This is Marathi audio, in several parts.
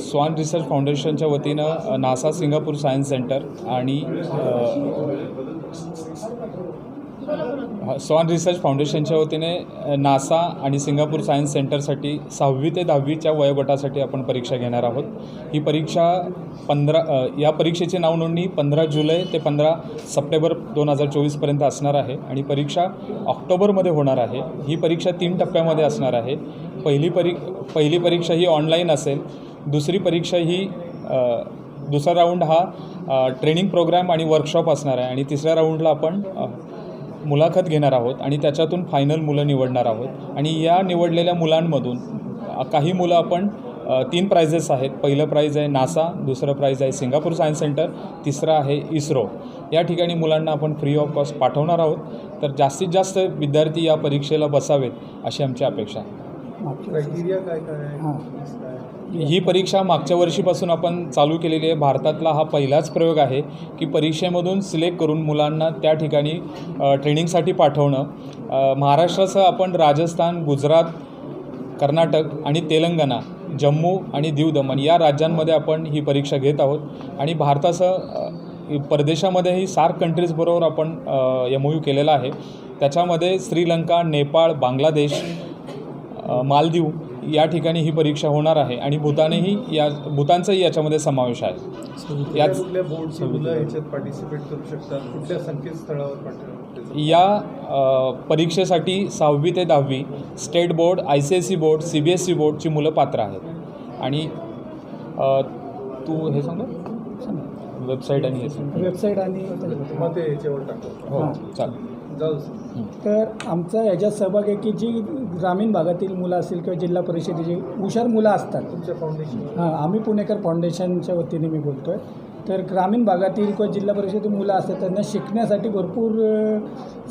स्वान रिसर्च फाउंडेशनच्या वतीनं नासा सिंगापूर सायन्स सेंटर आणि स्वान रिसर्च फाउंडेशनच्या वतीने नासा आणि सिंगापूर सायन्स सेंटरसाठी सहावी ते दहावीच्या वयोगटासाठी आपण परीक्षा घेणार आहोत. ही परीक्षा पंधरा या परीक्षेची नावनोंदणी पंधरा जुलै ते पंधरा सप्टेंबर दोन हजार चोवीसपर्यंत असणार आहे आणि परीक्षा ऑक्टोबरमध्ये होणार आहे. ही परीक्षा तीन टप्प्यामध्ये असणार आहे. पहिली परी पहिली परीक्षा ही ऑनलाईन असेल. दुसरी परीक्षा ही दुसरा राऊंड हा ट्रेनिंग प्रोग्राम आणि वर्कशॉप असणार आहे. आणि तिसऱ्या राऊंडला आपण मुलाखत घेणार आहोत आणि त्याच्यातून फायनल मुलं निवडणार आहोत. आणि या निवडलेल्या मुलांमधून काही मुलं आपण तीन प्राइजेस आहेत. पहिलं प्राईज आहे नासा दुसरं प्राईज आहे सिंगापूर सायन्स सेंटर तिसरं आहे इस्रो. या ठिकाणी मुलांना आपण फ्री ऑफ कॉस्ट पाठवणार आहोत. तर जास्तीत जास्त विद्यार्थी या परीक्षेला बसावेत अशी आमची अपेक्षा आहे. क्रायटेरिया काय काय आहे? हां. fees काय आहे? ही परीक्षा मागच्या वर्षीपासून आपण चालू केलेली आहे. भारतातला हा पहिलाच प्रयोग आहे की परीक्षेमधून सिलेक्ट करून मुलांना त्या ठिकाणी अ, ट्रेनिंगसाठी पाठवणं. अ, महाराष्ट्रासह आपण राजस्थान गुजरात कर्नाटक आणि तेलंगणा जम्मू आणि दीव दमण या राज्यांमध्ये आपण ही परीक्षा घेत आहोत. आणि भारतासह अ, परदेशामध्येही सार्क कंट्रीजबरोबर आपण एम ओ यू केलेला आहे. त्याच्यामध्ये श्रीलंका नेपाळ बांगलादेश मालदीव या ठिकाणी ही परीक्षा होणार आहे आणि भूतानही या भूतानचाही याच्यामध्ये समावेश आहे. याच या परीक्षेसाठी सहावी ते दहावी state board I C S C board C B S C बोर्डची मुलं पात्र आहेत. आणि तू हे सांग वेबसाईट आणि हे वेबसाईट आणि मग ते ह्याच्यावर टाकतो हो. चालेल. तर आमचा याच्यात सहभाग आहे की जी ग्रामीण भागातील मुलं असतील किंवा जिल्हा परिषदेची हुशार मुलं असतात. तुमच्या फाउंडेशन हां आम्ही पुणेकर फाउंडेशनच्या वतीने मी बोलतो आहे तर ग्रामीण भागातील किंवा जिल्हा परिषदेतील मुलं असतात त्यांना शिकण्यासाठी भरपूर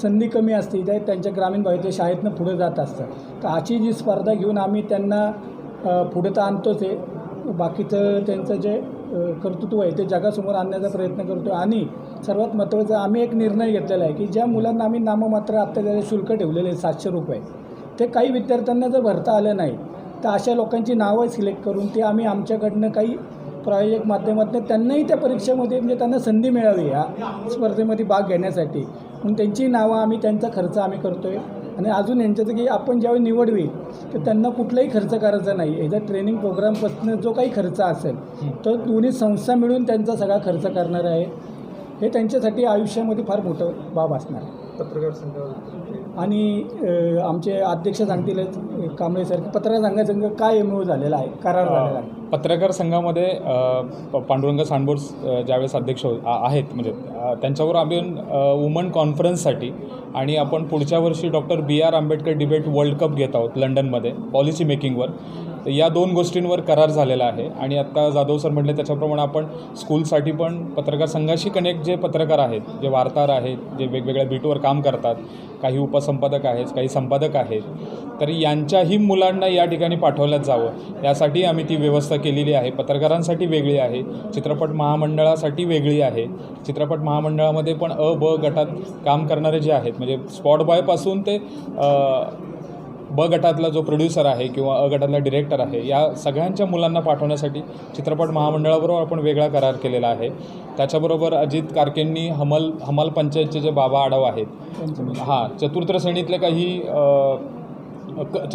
संधी कमी असते. त्या त्यांच्या ग्रामीण भागातील शाळेतनं पुढे जात असतात. तर अशी जी स्पर्धा घेऊन आम्ही त्यांना पुढे तर आणतोच आहे. बाकीचं त्यांचं जे कर्तृत्व आहे ते जगासमोर आणण्याचा प्रयत्न करतो आणि सर्वात महत्त्वाचं आम्ही एक निर्णय घेतलेला आहे की ज्या मुलांना आम्ही नाममात्र आत्ता त्याचे शुल्क ठेवलेले आहे सातशे रुपये ते काही विद्यार्थ्यांना जर भरता आलं नाही तर अशा लोकांची नावं सिलेक्ट करून ते आम्ही आमच्याकडनं काही प्रायोजक माध्यमातून त्यांनाही त्या परीक्षेमध्ये म्हणजे त्यांना संधी मिळावी या स्पर्धेमध्ये भाग घेण्यासाठी. म्हणून त्यांची नावं आम्ही त्यांचा खर्च आम्ही करतो आहे आणि अजून यांच्याचं की आपण ज्यावेळी निवड होईल तर त्यांना कुठलाही खर्च करायचा नाही. एकदा ट्रेनिंग प्रोग्रामपासून जो काही खर्च असेल तो दोन्ही संस्था मिळून त्यांचा सगळा खर्च करणार आहे. हे त्यांच्यासाठी आयुष्यामध्ये फार मोठं बाब असणार आहे. पत्रकार संघावर आणि आमचे अध्यक्ष सांगतीलच कांबळे सर की पत्रकार संघासंघ काय एम झालेला आहे? करार झालेला आहे. पत्रकार संघामध्ये पांडुरंग सांडबोर ज्यावेळेस अध्यक्ष हो- आहेत म्हणजे त्यांच्यावर आम्ही वुमन कॉन्फरन्ससाठी आणि आपण पुढच्या वर्षी doctor B R Ambedkar debate world cup घेत आहोत लंडनमध्ये पॉलिसी मेकिंगवर तर या दोन गोष्टींवर करार झालेला आहे. आणि आत्ता जाधव सर म्हटले त्याच्याप्रमाणे आपण स्कूलसाठी पण पत्रकार संघाशी कनेक्ट जे पत्रकार आहेत जे वार्ताहर आहेत जे वेगवेगळ्या बीटवर काम करतात काही उपसंपादक आहेत काही संपादक आहेत तर यांच्याही मुलांना या ठिकाणी पाठवल्यात जावं. यासाठी आम्ही ती व्यवस्था केलेली आहे. पत्रकारांसाठी वेगळी आहे. चित्रपट महामंडळासाठी वेगळी आहे. चित्रपट महामंडळामध्ये पण अ ब गटात काम करणारे जे आहेत म्हणजे स्पॉट बॉयपासून ते ब गटातला जो प्रोड्युसर आहे किंवा अ गटातला डिरेक्टर आहे या सगळ्यांच्या मुलांना पाठवण्यासाठी चित्रपट महामंडळाबरोबर आपण वेगळा करार केलेला आहे. त्याच्याबरोबर अजित कारकेंनी हमल हमाल पंचायतचे जे बाबा आडव आहेत हां चतुर्थ श्रेणीतले काही अ, क-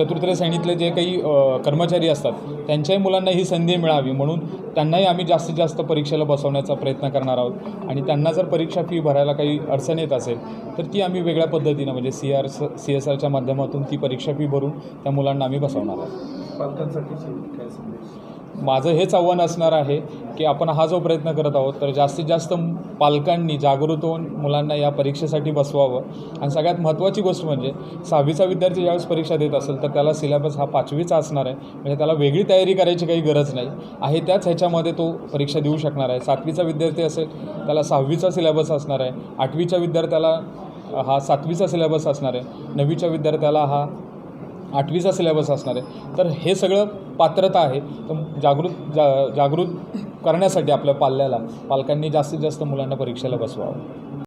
जे काही कर्मचारी असतात त्यांच्याही मुलांना ही संधी मिळावी म्हणून त्यांनाही आम्ही जास्तीत जास्त परीक्षेला बसवण्याचा प्रयत्न करणार आहोत. आणि त्यांना जर परीक्षा फी भरायला काही अडचण येत असेल तर ती आम्ही वेगळ्या पद्धतीनं म्हणजे सी आर सी एस आरच्या माध्यमातून ती परीक्षा फी भरून त्या मुलांना आम्ही बसवणार आहोत. पालकांसाठी काय संदेश माझं हेच आव्हान असणार आहे की आपण हा जो प्रयत्न करत आहोत तर जास्तीत जास्त पालकांनी जागृत होऊन मुलांना या परीक्षेसाठी बसवावं. आणि सगळ्यात महत्त्वाची गोष्ट म्हणजे सहावीचा विद्यार्थी ज्यावेळेस परीक्षा देत असेल तर त्याला सिलेबस हा पाचवीचा असणार आहे. म्हणजे त्याला वेगळी तयारी करायची काही गरज नाही. आहे त्याच ह्याच्यामध्ये तो परीक्षा देऊ शकणार आहे. सातवीचा विद्यार्थी असेल त्याला सहावीचा सिलेबस असणार आहे. आठवीच्या विद्यार्थ्याला हा सातवीचा सिलेबस असणार आहे. नववीच्या विद्यार्थ्याला हा आठवीचा सिलेबस असणार आहे. तर हे सगळं पात्रता आहे. तर जागृत जा जागृत करण्यासाठी आपल्या पाल्याला पालकांनी जास्तीत जास्त मुलांना परीक्षेला बसवावं.